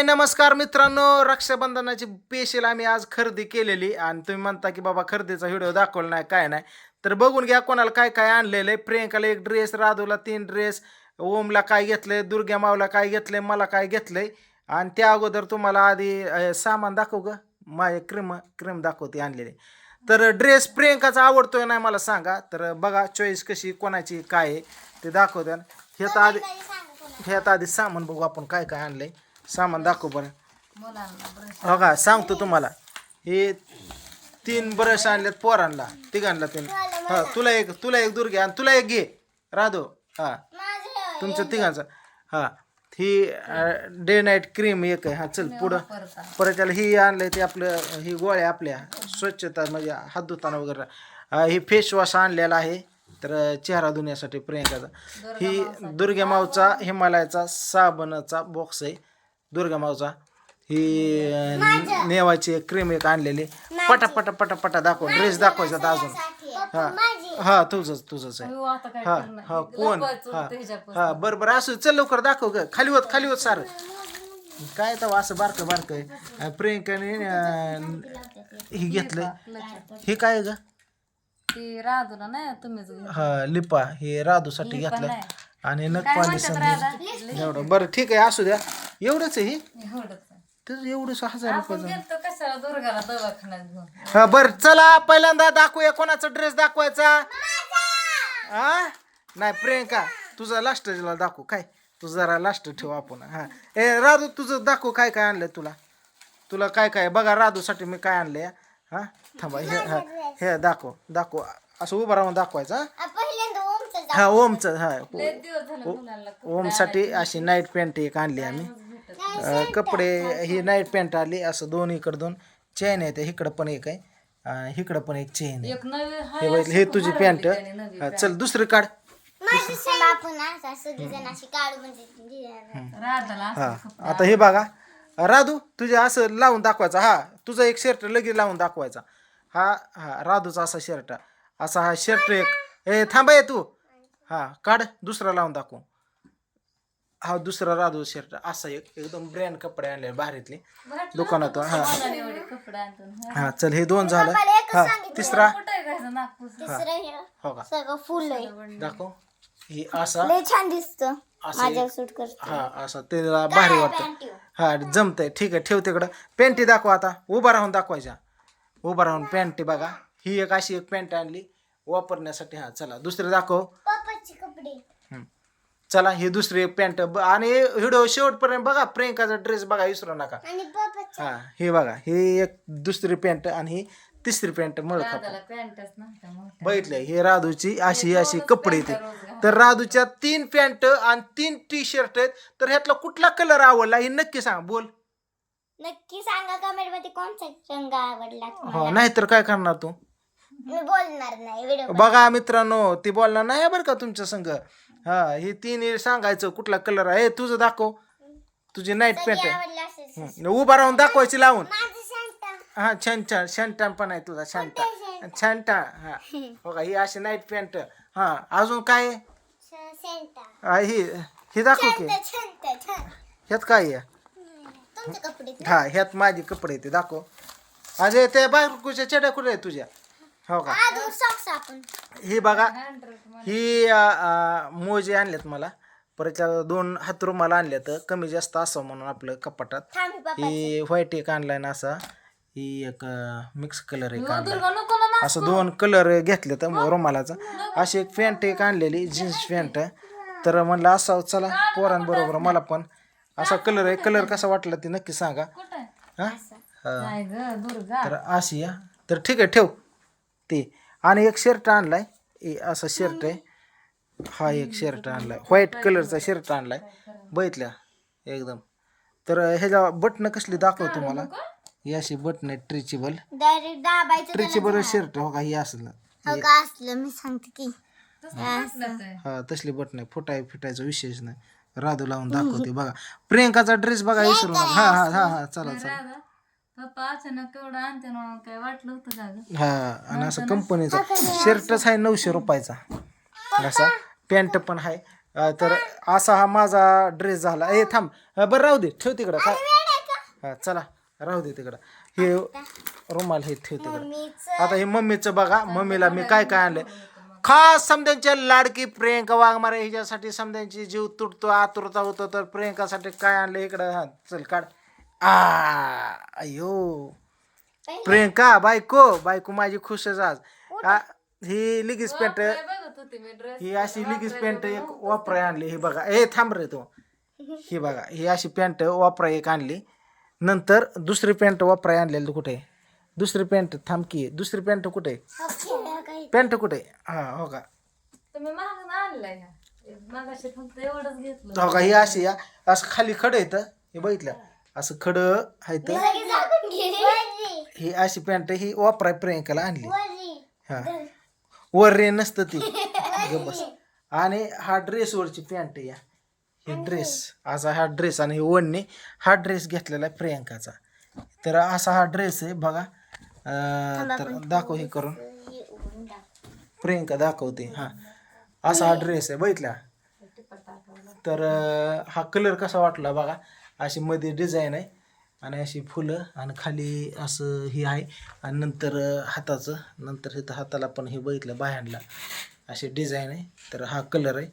हाय नमस्कार मित्रांनो. रक्षाबंधनाची पेशल आम्ही आज खरेदी केलेली आणि तुम्ही म्हणता की बाबा खरेदीचा व्हिडिओ दाखवला नाही काय नाही. तर बघून घ्या कोणाला काय काय आणलेलं आहे प्रियंकाला एक ड्रेस राधूला तीन ड्रेस ओमला काय घेतलंय दुर्ग्या मावला काय घेतलंय मला काय घेतलंय. आणि त्या अगोदर तुम्हाला आधी सामान दाखव ग माझे क्रीम क्रीम दाखवते आणलेले. तर ड्रेस प्रियंकाचा आवडतोय नाही मला सांगा. तर बघा चॉईस कशी कोणाची काय आहे ते दाखवत्या ह्यात आधी ह्यात आधी सामान बघू आपण काय काय आणलंय. सामान दाखव बरं. हो का? सांगतो तुम्हाला. हे तीन ब्रश आणलेत पोरांना तिघांना तीन. हा तुला एक तुला एक दुर्गे आणि तुला एक घे. राधो. हा. तुमचं तिघांचं. हा. ही डे नाईट क्रीम एक आहे. हा चल पुढं. परत त्याला ही आणलंय ते आपलं ही गोळ्या आपल्या. स्वच्छता म्हणजे हात धुताना वगैरे. ही फेस वॉश आणलेला आहे. तर चेहरा धुण्यासाठी प्रियंकाचा. ही दुर्गा मावचा हिमालयाचा साबणाचा बॉक्स आहे. दुर्गा मावचा ही अं, नेवाची क्रीम एक आणलेली. पटा पटा पटा पटा दाखव. ड्रेस दाखवायचा अजून. हा. हा तुझंच तुझंच आहे. हा हा कोण? हा. हा बरं बरं असं चल लवकर दाखव ग. खाली होत खाली होत सारं. काय तर असं बारकं बारकं आहे. अं, प्रियंकाने अं, हे घेतलं. हे काय ग? ती राधूला नाही तुम्हीच घेऊन. हा लिपा. हे राधूसाठी घेतलं. आणि नखपाली संधी. एवढं. बरं ठीक आहे असू द्या. एवढंच आहे हे. तर एवढंच हजार घेऊन? हा बर चला पहिल्यांदा दाखवूया कोणाचा ड्रेस दाखवायचा. हा नाही प्रियंका तुझा लास्ट दाखवू. काय? तू जरा लास्ट ठेव आपण. हा. ए राधू तुझं दाखव काय काय आणलंय तुला. तुला काय काय? बघा राधूसाठी मी काय आणलंय. हा? थांबा हे हा. हे दाखव दाखव. असं उभं राहून दाखवायचं हा? ओमचं हा. ओमसाठी अशी नाईट पॅन्ट एक आणली आम्ही. कपडे ही नाईट पॅन्ट आली असं दोन इकडं दोन. चेन आहे ते इकडं पण एक आहे. इकडं पण एक चेन आहे. हे बघितलं हे तुझी पॅन्ट हा, चल दुसरी काढ. माझी सेम आपण असं सगळीजण अशी काढू म्हणजे हा आता हे बघा. राधू तुझे असं लावून दाखवायचा. हा तुझा एक शर्ट लगेच लावून दाखवायचा. हा हा राधूचा असा शर्ट असा हा शर्ट एक. ए थांबा ये तू. हा काढ दुसरा लावून दाखव. हा दुसरा राधू शर्ट असा एक एकदम ब्रँड कपडे आणले भारीतले दुकानातून हा. हा. चल हे दोन झालं. हा तिसरा. हे. हो. का? सगळं फुल आहे. दाखव. ही असा छान दिसतं. हा असं त्याला भारी वाटतं. हा जमतंय. ठीक आहे ठेव तिकडं. पॅन्टी दाखव आता. उभा राहून दाखवायच्या उभा राहून पॅन्टी बघा. ही एक अशी एक पॅन्ट आणली. वापरण्यासाठी हा चला. दुसरी दाखव. चला ही दुसरी एक पॅन्ट ब- आणि व्हिडिओ शेवटपर्यंत बघा प्रियंकाचा ड्रेस बघा विसरू नका. हा हे बघा ही एक दुसरी पॅन्ट आणि ही तिसरी पॅन्ट मळ बघितलंय हे राधूची अशी अशी कपडे येते तर राधूच्या तीन पॅन्ट आणि तीन टी शर्ट आहेत. तर ह्यातला कुठला कलर आवडला हे नक्की सांग बोल. नक्की सांगा कमेंटमध्ये कोणता रंग आवडला हो. नाहीतर काय करणार तू? मी बोलणार नाही व्हिडिओ बघा. मित्रांनो ती बोलणार नाही बरं का तुमच्या संग. हा हे तीन सांगायचं कुठला कलर आहे तुझं दाखव. तुझी नाईट पॅन्ट आहे आवडला असेल हं, उभा राहून दाखवायची लावून. माझं शांत. हा छान छान शंटा पण आहे तुझा शांता? छानटा हा. बघा ही अशी नाईट पॅन्ट हा अजून काय? आहे? सेंटा हा, ही ही दाखव की. छंत छंत ह्यात काय आहे? तुमचे कपडे हा ह्यात माझी कपडे ते दाखव. अजय त्या बायकोच्या चड्या कुठे आहे तुझ्या? हो का? आदू सॉक्स आपण. ही बघा ही मोजे आणलेत मला. परत त्या दोन हात रुमाल आणल्यात कमी जास्त असावं म्हणून आपलं कपाटात. थांबी पप्पा ही व्हाईट एक आणलाय ना असा. ही एक मिक्स कलर एक नको ना ना असं दोन कलर घेतले तर रुमालाचा. अशी एक पॅन्ट एक आणलेली जीन्स पॅन्ट तर म्हणलं असावं चला पोरांबरोबर मला पण. असा कलर आहे. कलर कसा वाटला ते नक्की सांगा. हा? हा. नाही ग दुर्गा. तर अशी या तर ठीक आहे ठेव. ते. आणि एक शर्ट आणलाय. ए, असा शर्ट आहे. हा एक शर्ट आणलाय. व्हाईट कलरचा शर्ट आणलाय. बघितल्या? एकदम. तर ह्याच्या बटणं कसली दाखवतो मला ही अशी बटन आहे ट्रिचेबल डायरेक्ट दाबायचं ट्रिचेबल शर्ट हो का? ही असलं. हो का? असलं. मी सांगते की. हा तसली बटन आहे. फुटाय फिटायचा विशेष नाही. राधू लावून दाखवते बघा. प्रियंकाचा ड्रेस बघा विसरू नका. हा हा हा हा. चला चला. राधा पप्पा अचानक केवढं आणते ना काय वाटलं होतं का ग? हा आणि असं कंपनीचा शर्टच आहे नऊशे रुपयाचा. असा पॅन्ट पण आहे. अं, तर असा हा माझा ड्रेस झाला. ए थांब. अं, बरं राहू दे. ठेव तिकडं. काय हा. चला. राहू दे तिकडं. हे रुमाल हे ठेव तिकडं. आता हे मम्मीचं बघा. मम्मीला मी काय काय आणलंय? खास समध्यांच्या लाडकी प्रियंका वाघमारे हिच्यासाठी समध्यांची जीव तुटतो आतुरता होतो तर प्रियंकासाठी काय आणलं इकडं हा चल काढ. आ अयो प्रियंका बायको बायको माझी खुशच आज. आ, ही बघत होते मी ड्रेस ही अशी लिगीस पॅन्ट एक वापराय आणली. ही बघा ए थांब रे तू. ही बघा ही अशी पॅन्ट वापराय एक आणली. नंतर दुसरी पॅन्ट वापराय आणलेली कुठे? आहे? दुसरी पॅन्ट थांब की. दुसरी पॅन्ट कुठे? आहे? पॅन्ट कुठे? आहे? हा हो का? तुम्ही महाग आणलाय ह्या मगाशी फक्त एवढंच घेतलं. हो का ही अशी या असं खाली खडं येतं हे बघितलं? असं खडं आहे ही अशी पॅन्ट ही वापराय प्रियंकाला आणली. हा. वर रे नसतं ती. बस. आणि हा ड्रेसवरची पॅन्ट या. हे ड्रेस असा हा ड्रेस आणि हे ओढणी हा ड्रेस घेतलेला आहे प्रियंकाचा. तर असा हा ड्रेस आहे बघा. तर दाखव हे करून. प्रियंका दाखवते हा. असा हा ड्रेस आहे बघितला? तर हा कलर कसा वाटला बघा. अशी मध्ये डिझाईन आहे आणि अशी फुलं आणि खाली असं हे आहे. आणि नंतर हाताचं. नंतर इथं हाताला पण हे बघितलं बाह्यांना अशी डिझाईन आहे. तर हा कलर आहे.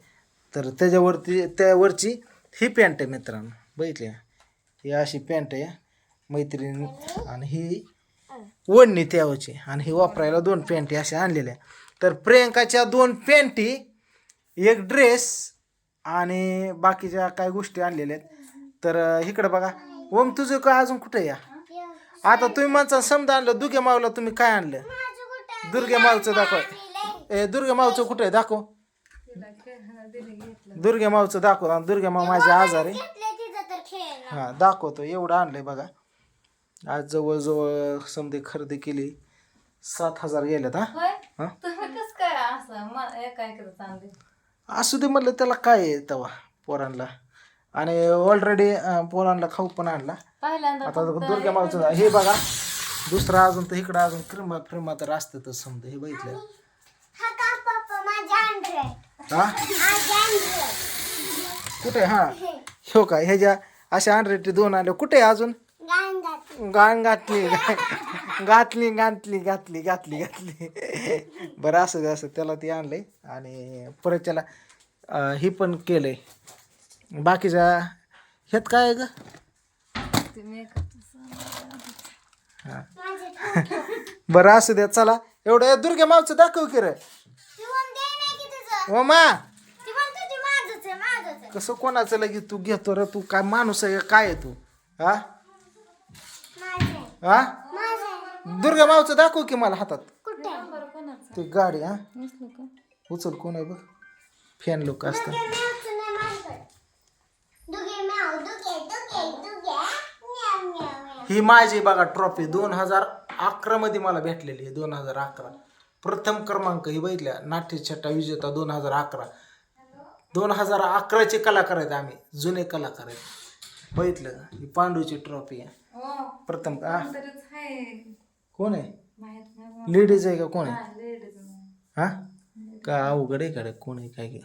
तर त्याच्यावरती त्यावरची ही पॅन्ट आहे मित्रांनो. बघितली ही अशी पॅन्ट आहे. मैत्रीण आणि ही ओढणी त्यावरची. आणि ही वापरायला दोन पॅन्टी अशा आणलेल्या तर प्रियंकाच्या दोन पॅन्टी एक ड्रेस आणि बाकीच्या काय गोष्टी आणलेल्या आहेत. तर इकडं बघा. ओम तुझं काय अजून कुठे या? आता तुम्ही म्हणता समजा आणलं दुर्गे मावला तुम्ही काय आणलं? दुर्गे मावचं दाखव. ए दुर्गे मावचं कुठे आहे? दाखव. दुर्गे मावचं दाखव. आणि दुर्गे माव माझे आजार आहे. हा दाखवतो. एवढं आणलंय बघा. आज जवळजवळ समजे खरेदी केली. सात हजार गेल्यात हा. असं दे म्हणलं त्याला काय आहे तेव्हा पोरांना आणि ऑलरेडी पोरांना खाऊ पण आणला. आता दुर्गा मावचं हे बघा दुसरा अजून तर इकडं अजून क्रिमा क्रिमा तर असतं तर समजा हे बघितलं. हा कुठे? हा. हो का? ह्याच्या अशा अनरेटी दोन आले. कुठे आहे अजून? गाण घातली घातली घातली घातली घातली घातली बरं असं असं. त्याला ते आणलंय. आणि परत त्याला हे पण केलंय. बाकीच्या ह्यात काय ग? हा. बरं असू द्या चला. एवढं दुर्गे मावचं दाखव की रे. ओ मा. कसं कोणाचं लगे तू घेतो रे तू काय माणूस आहे? काय आहे तू? हा? हा? दुर्गा मावचं दाखव की मला हातात. ती गाडी हा? उचल कोण आहे बघ. फॅन लोक असतात ही माझी बघा ट्रॉफी दोन हजार अकरा मध्ये मला भेटलेली आहे दोन हजार अकरा. प्रथम क्रमांक ही बघितल्या नाट्यछटा विजेता दोन हजार अकरा. दोन हजार अकराचे कलाकार आहेत आम्ही जुने कलाकार आहेत. बघितलं ही पांडूची ट्रॉफी आहे. हो. प्रथम आहे. कोण आहे? लेडीज आहे का कोण आहे? हा. हा? का अवघड आहे का कोण आहे? काय काय?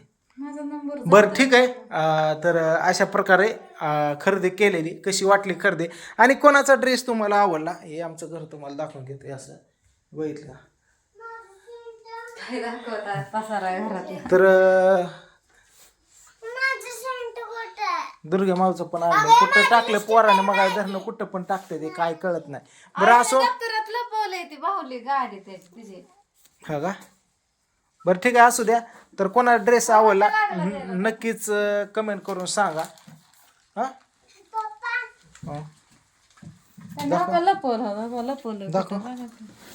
बरं ठीक आहे. अं, तर अशा प्रकारे अं, खरेदी केलेली कशी वाटली खरेदी? आणि कोणाचा ड्रेस तुम्हाला आवडला? हे आमचं घर तुम्हाला दाखवून घेते. असं बघितलं का? काय दाखवतात पसारा आहे घरातला तर अं, दुर्गे मावचं पण आणलं. कुठं टाकलं पोराने? मग धरणं कुठं पण टाकते ते काय कळत नाही. बरं असो. दप्तरात लपवलंय ती बाहुली गाडी त्याची तिची. हा का? बरं ठीक आहे असू द्या. तर कोणा ड्रेस आवडला न- नक्कीच कमेंट करून सांगा. हा? हा. लपवलं लपवलं. दाखव.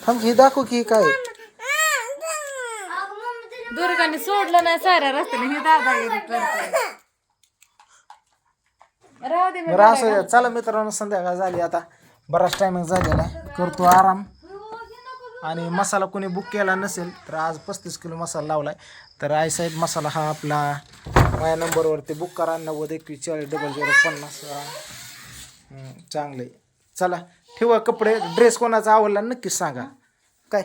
थांब ही दाखव की काय आहे. दुर्गाने सोडलं नाही साऱ्या रस्त्याने. हे दादागिरी करते राहू दे मी बरं असं द्या. चला मित्रांनो संध्याकाळ झाली आता. बराच टायमिंग झालेला आहे. करतो आराम. आणि मसाला कोणी बुक केला नसेल तर आज पस्तीस किलो मसाला लावला आहे तर आई साहेब मसाला हा आपला माझ्या नंबरवरती बुक करा नव्वद एकवीस चाळीस डबल झिरो पन्नास. चांगलं चांगले चला ठेवा कपडे. ड्रेस कोणाचा आवडला नक्कीच सांगा. काय?